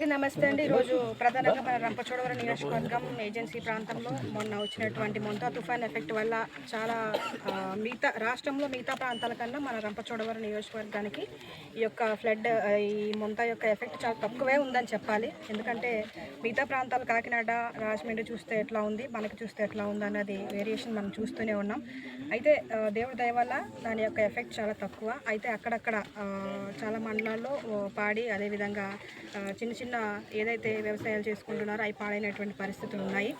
అందరికీ నమస్తే అండి. ఈరోజు ప్రధానంగా మన రంపచోడవరం నియోజకవర్గం ఏజెన్సీ ప్రాంతంలో మొన్న వచ్చినటువంటి మొంతా తుఫాన్ ఎఫెక్ట్ వల్ల చాలా మిగతా రాష్ట్రంలో మిగతా ప్రాంతాల కన్నా మన రంపచోడవరం నియోజకవర్గానికి ఈ యొక్క ఫ్లడ్ ఈ మొంతా యొక్క ఎఫెక్ట్ చాలా తక్కువే ఉందని చెప్పాలి. ఎందుకంటే మిగతా ప్రాంతాలు కాకినాడ రాజమండ్రి చూస్తే ఎట్లా ఉంది మనకి చూస్తే ఎట్లా ఉంది అన్నది వేరియేషన్ మనం చూస్తూనే ఉన్నాం. అయితే దేవుడి దయ వల్ల దాని యొక్క ఎఫెక్ట్ చాలా తక్కువ. అయితే అక్కడక్కడ చాలా మండలాల్లో పాడి అదేవిధంగా చిన్న చిన్న చిన్న ఏదైతే వ్యవసాయాలు చేసుకుంటున్నారో అవి పాడైనటువంటి పరిస్థితులు ఉన్నాయి.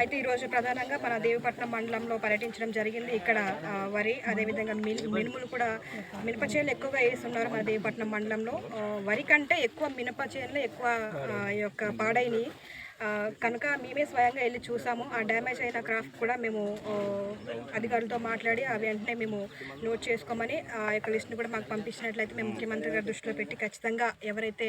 అయితే ఈరోజు ప్రధానంగా మన దేవిపట్నం మండలంలో పర్యటించడం జరిగింది. ఇక్కడ వరి అదేవిధంగా మిన్ మినుములు కూడా మినప చేనులు ఎక్కువగా వేస్తున్నారు మన దేవిపట్నం మండలంలో. వరి కంటే ఎక్కువ మినప చేనులు ఎక్కువ యొక్క పాడైనవి ఆ, కనుక మేమే స్వయంగా వెళ్ళి చూసాము. ఆ డ్యామేజ్ అయిన క్రాఫ్ట్ కూడా మేము అధికారులతో మాట్లాడి ఆ వెంటనే మేము నోట్ చేసుకోమని ఆ యొక్క లిస్ట్ని కూడా మాకు పంపించినట్లయితే మేము ముఖ్యమంత్రి గారి దృష్టిలో పెట్టి ఖచ్చితంగా ఎవరైతే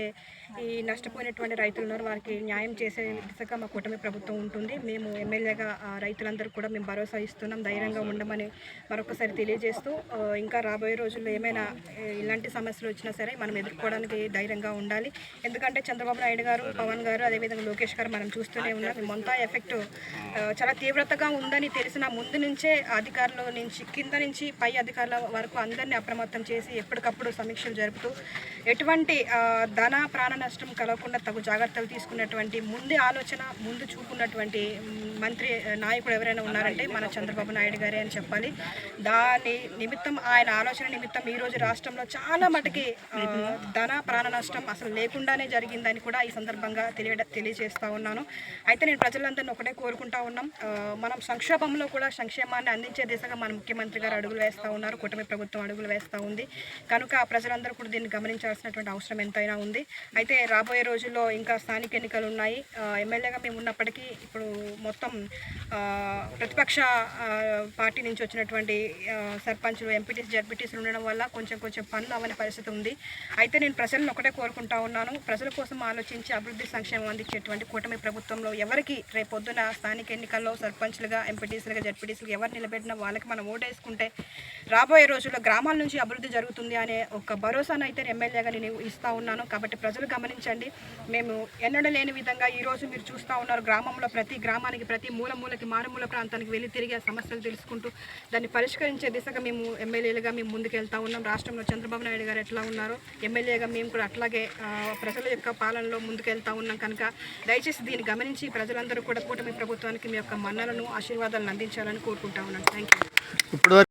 ఈ నష్టపోయినటువంటి రైతులు ఉన్నారో వారికి న్యాయం చేసే దిశగా మా కూటమి ప్రభుత్వం ఉంటుంది. మేము ఎమ్మెల్యేగా రైతులందరూ కూడా మేము భరోసా ఇస్తున్నాం. ధైర్యంగా ఉండమని మరొకసారి తెలియజేస్తూ ఇంకా రాబోయే రోజుల్లో ఏమైనా ఇలాంటి సమస్యలు వచ్చినా సరే మనం ఎదుర్కోవడానికి ధైర్యంగా ఉండాలి. ఎందుకంటే చంద్రబాబు నాయుడు గారు పవన్ గారు అదేవిధంగా లోకేష్ గారు మనం చూస్తూనే ఉన్నాం. మొంతా ఎఫెక్ట్ చాలా తీవ్రతగా ఉందని తెలిసిన ముందు నుంచే అధికారుల నుంచి కింద నుంచి పై అధికారుల వరకు అందరినీ అప్రమత్తం చేసి ఎప్పటికప్పుడు సమీక్షలు జరుపుతూ ఎటువంటి ధన ప్రాణ నష్టం కలగకుండా తగు జాగ్రత్తలు తీసుకున్నటువంటి ముందు ఆలోచన ముందు చూపున్నటువంటి మంత్రి నాయకుడు ఎవరైనా ఉన్నారంటే మన చంద్రబాబు నాయుడు గారే అని చెప్పాలి. దాని నిమిత్తం ఆయన ఆలోచన నిమిత్తం ఈ రోజు రాష్ట్రంలో చాలా మటుకి ధన ప్రాణ నష్టం అసలు లేకుండానే జరిగిందని కూడా ఈ సందర్భంగా తెలియ తెలియజేస్తూ ఉన్నాను. అయితే నేను ప్రజలందరినీ ఒకటే కోరుకుంటా ఉన్నాం. మనం సంక్షోభంలో కూడా సంక్షేమాన్ని అందించే దిశగా మన ముఖ్యమంత్రి గారు అడుగులు వేస్తూ ఉన్నారు. కూటమి ప్రభుత్వం అడుగులు వేస్తూ ఉంది. కనుక ప్రజలందరూ కూడా దీన్ని గమనించారు చేయాల్సినటువంటి అవసరం ఎంతైనా ఉంది. అయితే రాబోయే రోజుల్లో ఇంకా స్థానిక ఎన్నికలు ఉన్నాయి. ఎమ్మెల్యేగా మేము ఉన్నప్పటికీ ఇప్పుడు మొత్తం ప్రతిపక్ష పార్టీ నుంచి వచ్చినటువంటి సర్పంచ్లు ఎంపీటీస్ జడ్పీటీసీలు ఉండడం వల్ల కొంచెం కొంచెం పనులు అవ్వని పరిస్థితి ఉంది. అయితే నేను ప్రజలను ఒకటే కోరుకుంటా ఉన్నాను. ప్రజల కోసం ఆలోచించి అభివృద్ధి సంక్షేమం అందించేటువంటి కూటమి ప్రభుత్వంలో ఎవరికి రేపొద్దున స్థానిక ఎన్నికల్లో సర్పంచ్లుగా ఎంపీటీసీలుగా జడ్పీటీసీలుగా ఎవరు నిలబెట్టినా వాళ్ళకి మనం ఓటేసుకుంటే రాబోయే రోజుల్లో గ్రామాల నుంచి అభివృద్ధి జరుగుతుంది అనే ఒక భరోసాను అయితే ఎమ్మెల్యేగా నేను ఇస్తూ ఉన్నాను. కాబట్టి ప్రజలు గమనించండి. మేము ఎన్నడూ లేని విధంగా ఈరోజు మీరు చూస్తూ ఉన్నారు గ్రామంలో ప్రతి గ్రామానికి ప్రతి మూల మూలకి మారుమూల ప్రాంతానికి వెళ్ళి తిరిగి ఆ సమస్యలు తెలుసుకుంటూ దాన్ని పరిష్కరించే దిశగా మేము ఎమ్మెల్యేలుగా మేము ముందుకు వెళ్తా ఉన్నాం. రాష్ట్రంలో చంద్రబాబు నాయుడు గారు ఎట్లా ఉన్నారో? ఎమ్మెల్యేగా మేము కూడా అట్లాగే ప్రజల యొక్క పాలనలో ముందుకు వెళ్తా ఉన్నాం కనుక దయచేసి దీన్ని గమనించి ప్రజలందరూ కూడా కూటమి ప్రభుత్వానికి మీ యొక్క మన్నలను ఆశీర్వాదాలను అందించాలని కోరుకుంటా ఉన్నాను థ్యాంక్ యూ